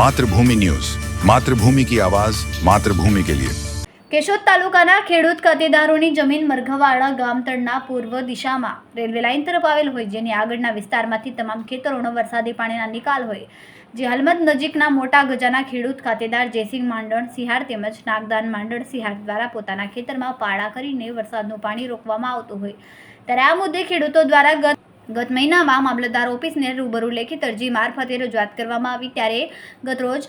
Mathrubhumi news. Mathrubhumi કી આવાજ, માતૃભૂમિ કે લિયે. કેશોદ તાલુકાના ખેડૂત ખાતેદારોની જમીન મરઘવાડા ગામતળના પૂર્વ દિશામાં રેલવે લાઇન તરફ આવેલ હોય, જેની આગળના વિસ્તારમાંથી તમામ ખેતરોનો વરસાદી પાણીના નિકાલ હોય. જે હલમદ નજીકના મોટા ગજાના ખેડૂત ખાતેદાર જયસિંહ માંડણ, સિહાર તેમજ નાગદાન માંડણ, સિહાર દ્વારા પોતાના ખેતરમાં પાળા કરીને વરસાદનું પાણી રોકવામાં આવતું હોય. ત્યારે આ મુદ્દે ખેડૂતો દ્વારા ગત ગત મહિનામાં મામલતદાર ઓફિસને રૂબરૂ લેખિત અરજી મારફતે રજૂઆત કરવામાં આવી. ત્યારે ગતરોજ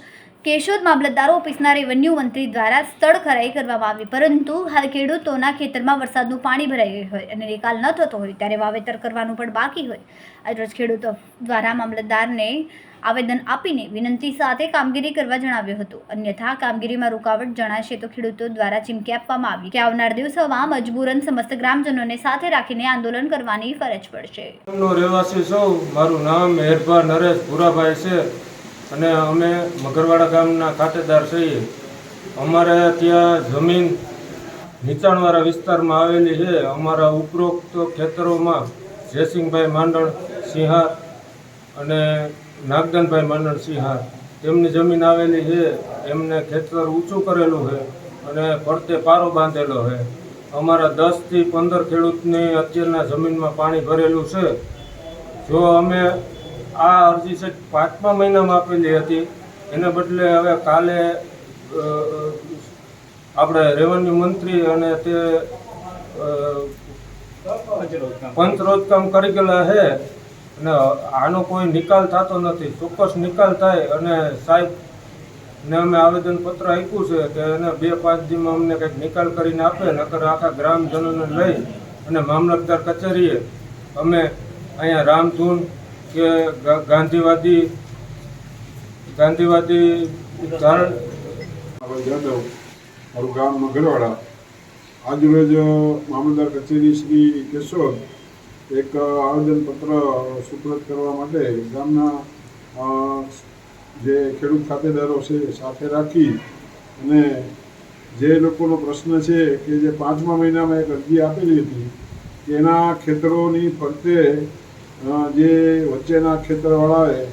કેશોદ મામલતદાર ઓફિસના રેવન્યુ મંત્રી દ્વારા સ્થળ ખરાઈ કરવામાં આવી. પરંતુ હાલ ખેડૂતોના ખેતરમાં વરસાદનું પાણી ભરાઈ ગયું હોય અને નિકાલ ન થતો હોય ત્યારે વાવેતર કરવાનું પણ બાકી હોય. આજરોજ ખેડૂતો દ્વારા મામલતદારને આવેદન આપીને વિનંતી સાથે કામગીરી કરવા જણાવ્યું હતું. અન્યથા, કામગીરીમાં રૂકાવટ જણાશે તો ખેડૂતો દ્વારા ચીમકી આપવામાં આવી. કે આવનાર દિવસોમાં મજબૂરન સમસ્ત ગ્રામજનોને સાથે રાખીને આંદોલન કરવાની ફરજ પડશે. રહેવાસી સૌ મારું નામ હેરભા નરેશ ભૂરાભાઈ છે અને અમે મગરવાડા ગામના ખાતેદાર છીએ. અમારે ત્યાં જમીન નીચાણવાળા વિસ્તારમાં આવેલી છે. અમારા ઉપરોક્ત ખેતરોમાં જયસિંહભાઈ માંડણ સિંહાર અને નાગદાનભાઈ માનણસિંહ તેમની જમીન આવેલી છે, એમને ખેતર ઊંચું કરેલું છે અને ફરતે પારો બાંધેલો છે. અમારા દસથી પંદર ખેડૂતની અત્યારના જમીનમાં પાણી ભરેલું છે. જો અમે આ અરજી છે, પાંચમા મહિનામાં આપેલી હતી, એને બદલે હવે કાલે આપણે રેવન્યુ મંત્રી અને તે પંચ રોજકામ કરી ગયેલા છે. અને આનો કોઈ નિકાલ થતો નથી. ચોક્કસ નિકાલ થાય અને સાહેબ ને અમે આવેદનપત્ર આપ્યું છે કે એને બે પાંચ દીમાં અમને કંઈક નિકાલ કરીને આપે, નકર આખા ગ્રામજનોને લઈ અને મામલતદાર કચેરીએ અમે અહીંયા રામધૂન કે ગાંધીવાદી ગાંધીવાદી ધારણ જાદવ. મારું ગામ મગરવાડા આજરોજ મામલતદાર કચેરી શ્રી કેશોદ એક આવેદનપત્ર સુપ્રત કરવા માટે ગામના જે ખેડૂત ખાતેદારો છે સાથે રાખી અને જે લોકોનો પ્રશ્ન છે કે જે પાંચમા મહિનામાં એક અરજી આપેલી હતી તેના ખેતરોની ફરતે જે વચ્ચેના ખેતરવાળાએ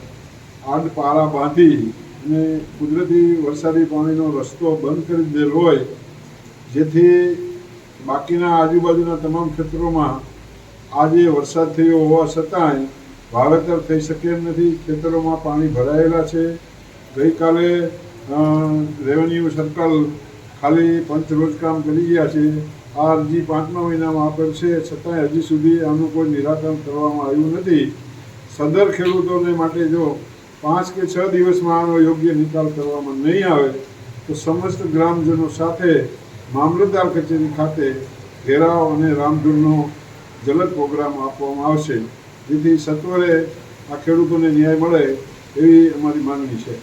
આડ પાળા બાંધી અને કુદરતી વરસાદી પાણીનો રસ્તો બંધ કરી દીધેલો હોય, જેથી બાકીના આજુબાજુના તમામ ખેતરોમાં આજે વરસાદ થયો હોવા છતાંય વાવેતર થઈ શકે એમ નથી. ખેતરોમાં પાણી ભરાયેલા છે. ગઈકાલે રેવન્યુ સર્કલ ખાલી પંચ રોજકામ કરી ગયા છે. આ અરજી પાંચમા મહિનામાં આપેલ છે. છતાંય હજી સુધી આનું કોઈ નિરાકરણ કરવામાં આવ્યું નથી. સદર ખેડૂતોને માટે જો પાંચ કે છ દિવસમાં આનો યોગ્ય નિકાલ કરવામાં નહીં આવે, તો સમસ્ત ગ્રામજનો સાથે મામલતદાર કચેરી ખાતે ઘેરાવ અને રામધૂનનો જલદ પ્રોગ્રામ આપવામાં આવશે. જેથી સત્વરે આ ખેડૂતોને ન્યાય મળે એવી અમારી માંગણી છે.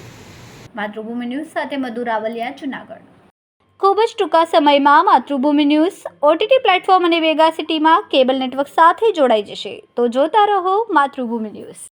માતૃભૂમિ ન્યૂઝ સાથે મધુ રાવલિયા જુનાગઢ. ખૂબ જ ટૂંકા સમયમાં માતૃભૂમિ ન્યૂઝ ઓટીટી પ્લેટફોર્મ અને વેગા સિટીમાં કેબલ નેટવર્ક સાથે જોડાઈ જશે. તો જોતા રહો માતૃભૂમિ ન્યૂઝ.